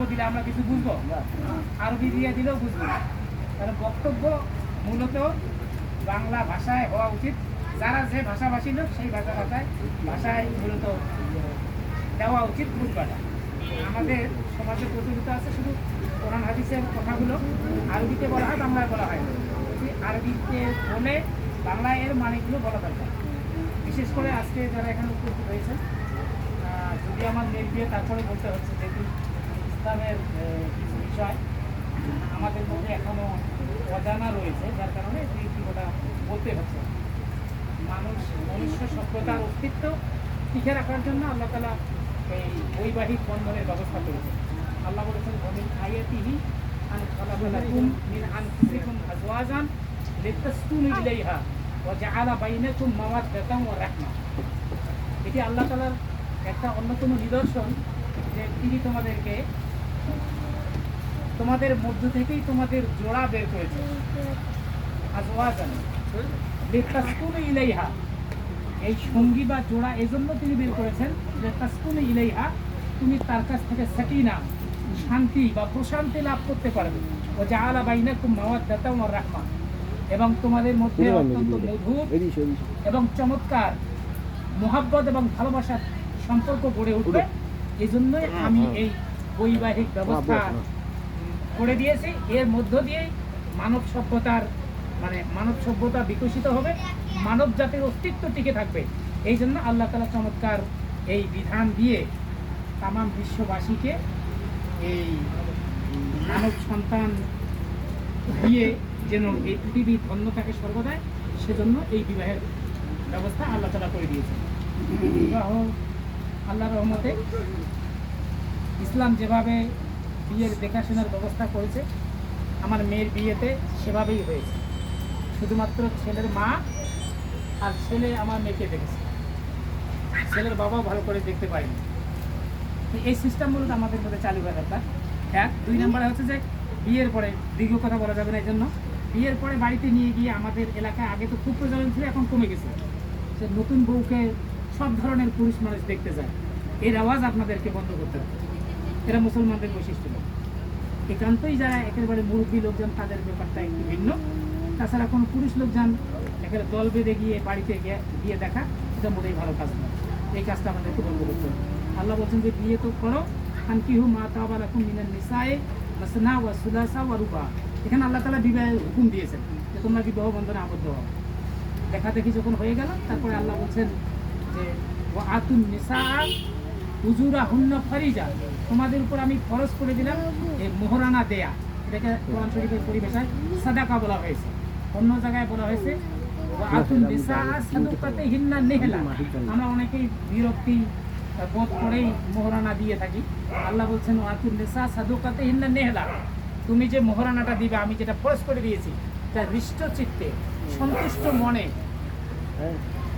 দিলে আমরা কিছু বুঝব? আরবি দিয়ে দিলেও বুঝব তাহলে বক্তব্য মূলত বাংলা ভাষায় হওয়া উচিত। যারা যে ভাষাভাষী লোক, সেই ভাষা ভাষায় ভাষায় মূলত দেওয়া উচিত বুঝবাটা। আমাদের সমাজে প্রচলিত আছে শুধু কোরআন হাদিসের কথাগুলো। আরবিতে বলা হয়, বাংলায় বলা হয় আরবিতে বলে বাংলায় এর মানেগুলো বলা দরকার। বিশেষ করে আজকে যারা এখানে উপস্থিত হয়েছে যদি আমার মেয়ের বিয়ে তারপরে বলতে হচ্ছে, যেহেতু কিছু বিষয়, আমাদের মধ্যে এখনও অজানা রয়েছে, যার কারণে দুই একটি কথা বলতে হচ্ছে। মানুষ, মনুষ্য সভ্যতার অস্তিত্ব টিকে রাখার জন্য আল্লাহ তালা এই বৈবাহিক বন্ধনের ব্যবস্থা করেছে। আল্লাহ বলেছেন অমিন মিন ওয়া রাহমা। এটি আল্লাহ তাআলার একটা অন্যতম নিদর্শন যে তিনি তোমাদেরকে তোমাদের মধ্য থেকেই তোমাদের জোড়া বের করেছে আজওয়াজান লিতাসকুনু ইলাইহা। এই সঙ্গী বা জোড়া এজন্য তিনি বের করেছেন যে তাসকুনু ইলাইহা তুমি তার কাছ থেকে সাকিনা শান্তি বা প্রশান্তি লাভ করতে পারবে। ও জাআলা বাইনাকুম মাওয়াদ্দাতান ওয়া রাহমা। এবং তোমাদের মধ্যে অত্যন্ত মধুর এবং চমৎকার মোহাব্বত এবং ভালোবাসার সম্পর্ক গড়ে উঠবে। এই জন্যই আমি এই বৈবাহিক ব্যবস্থা করে দিয়েছি। এর মধ্য দিয়ে মানব সভ্যতার মানে মানব সভ্যতা বিকশিত হবে। মানব জাতির অস্তিত্ব টিকে থাকবে। এই জন্য আল্লাহ তালা চমৎকার এই বিধান দিয়ে তাম বিশ্ববাসীকে এই মানব সন্তান দিয়ে যেন এই পৃথিবী ধন্য থাকে সর্বদাই সেজন্য এই বিবাহের ব্যবস্থা আল্লাহ তালা করে দিয়েছে বিবাহ আল্লাহ রহমতে ইসলাম যেভাবে বিয়ের দেখাশোনার ব্যবস্থা করেছে, আমার মেয়ের বিয়েতে সেভাবেই হয়েছে। শুধুমাত্র ছেলের মা আর ছেলে আমার মেয়েকে দেখেছে। ছেলের বাবাও ভালো করে দেখতে পায়নি। তো এই সিস্টেম মূলত আমাদের মধ্যে চালু করা দরকার। এক, দুই নম্বরে হচ্ছে যে বিয়ের পরে, দীর্ঘ কথা বলা যাবে না এই জন্য বিয়ের পরে বাড়িতে নিয়ে গিয়ে আমাদের এলাকায় আগে তো খুব প্রচলন ছিল, এখন কমে গেছে। সে নতুন বউকে সব ধরনের পুরুষ মানুষ দেখতে যায় এর আওয়াজ আপনাদেরকে বন্ধ করতে হবে। এরা মুসলমানদের বৈশিষ্ট্য নয়। একান্তই যারা একেবারে মুরব্বী লোকজন, তাদের ব্যাপারটা একটু ভিন্ন। তাছাড়া কোনো পুরুষ লোকজন একেবারে দল বেঁধে গিয়ে বাড়িতে গিয়ে দেখা, এটা মোটেই ভালো কাজ নয়। এই কাজটা আমাদেরকে বন্ধ করতে আল্লাহ বলছেন যে, বিয়ে তো করো। খানকিহু মা তাবা রাখুন মিনান নিসায়ে মাসনা ওয়া সুলাসা ওয়া রুবা। এখানে আল্লাহ তাআলা বিবাহের হুকুম দিয়েছেন যে, তোমরা বিবাহ বন্ধনে আবদ্ধ হও। দেখা দেখি যখন হয়ে গেল, তারপরে আল্লাহ বলছেন যে, ওয়া আতুন নিসা হুজুরা হুন্ন ফারিজা। তোমাদের উপর আমি খরচ করে দিলাম এই মোহরানা দেয়া। এটাকে কোরআন শরীফের পরিভাষায় সাদাকা বলা হয়েছে। অন্য জায়গায় বলা হয়েছে আমরা অনেকেই বিরক্তি বোধ করেই মোহরানা দিয়ে থাকি। আল্লাহ বলছেন আতুন নিসা সাদুকাতে হিন্না নেহলা। তুমি যে মোহরানাটা দিবে, আমি যেটা খরচ করে দিয়েছি তা হৃষ্ট চিত্তে সন্তুষ্ট মনে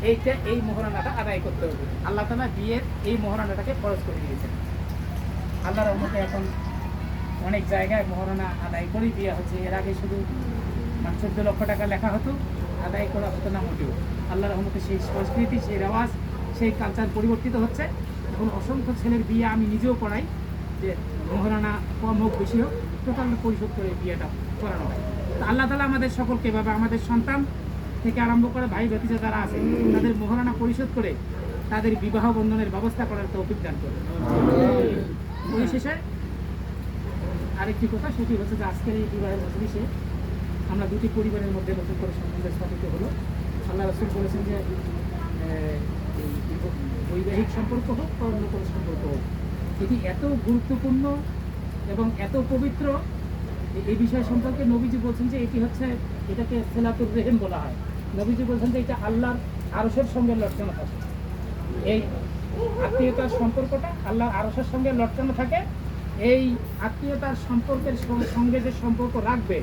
এইটা এই মোহরানাটা আদায় করতে হবে। আল্লাহ তালা বিয়ের এই মোহরানাটাকে খরচ করে দিয়েছেন। আল্লাহ রহমতে এখন অনেক জায়গায় মোহরানা আদায় করেই বিয়ে হচ্ছে। এর আগে শুধু মানে চোদ্দ লক্ষ টাকা লেখা হতো, আদায় করা হতো না মোটেও। আল্লাহ রহমতে সেই সংস্কৃতি, সেই রেওয়াজ, সেই কালচার পরিবর্তিত হচ্ছে। এখন অসংখ্য ছেলের বিয়ে আমি নিজেও করাই, যে মোহরানা কম হোক, বেশি হোক, টোটাল পরিশোধ করে বিয়েটা করানো হয়। আল্লাহ তালা আমাদের সকলকে এভাবে আমাদের সন্তান থেকে আরম্ভ করে ভাই ভতিজা যারা আছে, তাদের মোহরানা পরিশোধ করে তাদের বিবাহ বন্ধনের ব্যবস্থা করার তৌফিক দান করে পরিশেষে আরেকটি কথা, সেটি হচ্ছে যে আজকের এই বিবাহের মজলিসে আমরা দুটি পরিবারের মধ্যে নতুন করে সম্বন্ধ স্থাপিত হলো। আল্লাহ রসুল বলেছেন যে বৈবাহিক সম্পর্ক হোক বা অন্য কোনো সম্পর্ক হোক, এটি এত গুরুত্বপূর্ণ এবং এত পবিত্র এই বিষয় সম্পর্কে নবীজি বলছেন যে এটি হচ্ছে এটাকে সেলাতুর রেহেম বলা হয়। নবীজি বলছেন যে এটা আল্লাহর আরসের সঙ্গে লটকানো থাকে। এই আত্মীয়তার সম্পর্কটা আল্লাহর আরসের সঙ্গে লটকানো থাকে। এই আত্মীয়তার সম্পর্কের সঙ্গে যে সম্পর্ক রাখবে,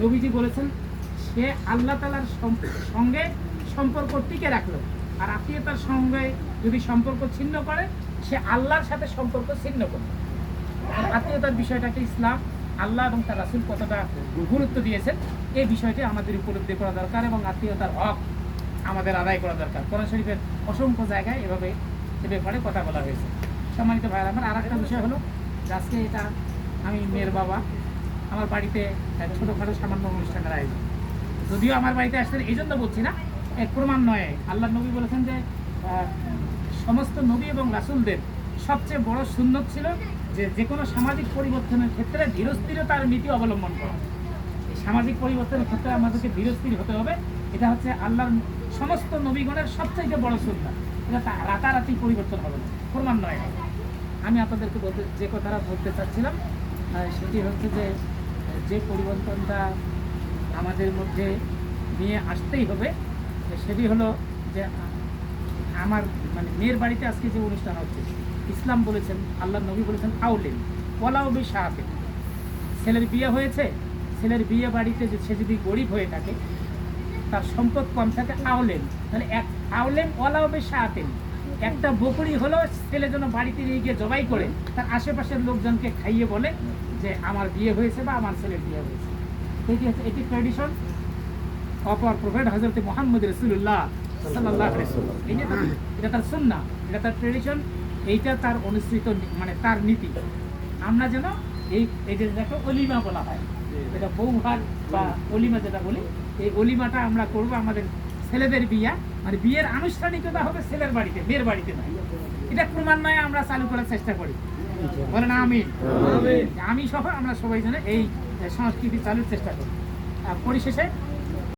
নবীজি বলেছেন, সে আল্লাহ তালার সঙ্গে সম্পর্ক টিকে রাখল। আর আত্মীয়তার সঙ্গে যদি সম্পর্ক ছিন্ন করে, সে আল্লাহর সাথে সম্পর্ক ছিন্ন আর আত্মীয়তার বিষয়টাকে ইসলাম আল্লাহ এবং তার রাসুল কতটা গুরুত্ব দিয়েছেন, এই বিষয়টি আমাদের উপলব্ধি করা দরকার এবং আত্মীয়তার হক আমাদের আদায় করা দরকার। কোরআন শরীফের অসংখ্য জায়গায় এভাবে এ ব্যাপারে কথা বলা হয়েছে। সম্মানিত ভাইয়ের আমার আর একটা বিষয় হলো, আজকে এটা আমি মেয়ের বাবা, আমার বাড়িতে ছোটোখাটো সামান্য অনুষ্ঠানের আয়োজন। যদিও আমার বাড়িতে আসলে এই জন্য বলছি না এক প্রমাণ নয়। আল্লাহ নবী বলেছেন যে সমস্ত নবী এবং রাসুলদের সবচেয়ে বড় সুন্নত ছিল যে যে কোনো সামাজিক পরিবর্তনের ক্ষেত্রে ধীরস্থিরতার নীতি অবলম্বন করা। এই সামাজিক পরিবর্তনের ক্ষেত্রে আমাদেরকে ধীরস্থির হতে হবে। এটা হচ্ছে আল্লাহর সমস্ত নবীগণের সবচাইতে বড় সুন্নাত এটা রাতারাতি পরিবর্তন হবে না। প্রমাণ নয় আমি আপনাদেরকে বলতে যে কথাটা বলতে চাচ্ছিলাম সেটি হচ্ছে যে যে পরিবর্তনটা আমাদের মধ্যে নিয়ে আসতেই হবে, সেটি হলো যে আমার মানে মেয়ের বাড়িতে আজকে যে অনুষ্ঠান হচ্ছে ইসলাম বলেছেন, আল্লাহ নবী বলেছেন আউলেন ওলাউবি সাহাতে ছেলের বিয়ে হয়েছে, ছেলের বিয়ে বাড়িতে সে যদি গরিব হয়ে থাকে, তার সম্পদ কম থাকে আউলেন তাহলে এক আউলেন ওলাউবি সাহাতেন একটা বকরি হলো ছেলে যেন বাড়িতে নিয়ে গিয়ে জবাই করে, তার আশেপাশের লোকজনকে খাইয়ে বলে যে, আমার বিয়ে হয়েছে বা আমার ছেলের বিয়ে হয়েছে। এটি হচ্ছে, এটি ট্র্যাডিশন অপর প্রফেট হজরত মোহাম্মদ রসুল্লাহ এটা তার সুন্না এটা তার ট্রেডিশন এইটা তার অনুসৃত মানে তার নীতি। আমরা যেন এই যে অলিমা বলা হয়। এটা বৌভাত বা অলিমা যেটা বলি এই অলিমাটা আমরা করব আমাদের ছেলেদের বিয়া। মানে বিয়ের আনুষ্ঠানিকতা হবে ছেলের বাড়িতে মেয়ের বাড়িতে নয়। এটা ক্রমান্বয়ে আমরা চালু করার চেষ্টা করি। বলেন আমি আমি সহ আমরা সবাই যেন এই সংস্কৃতি চালুর চেষ্টা করি। আর পরিশেষে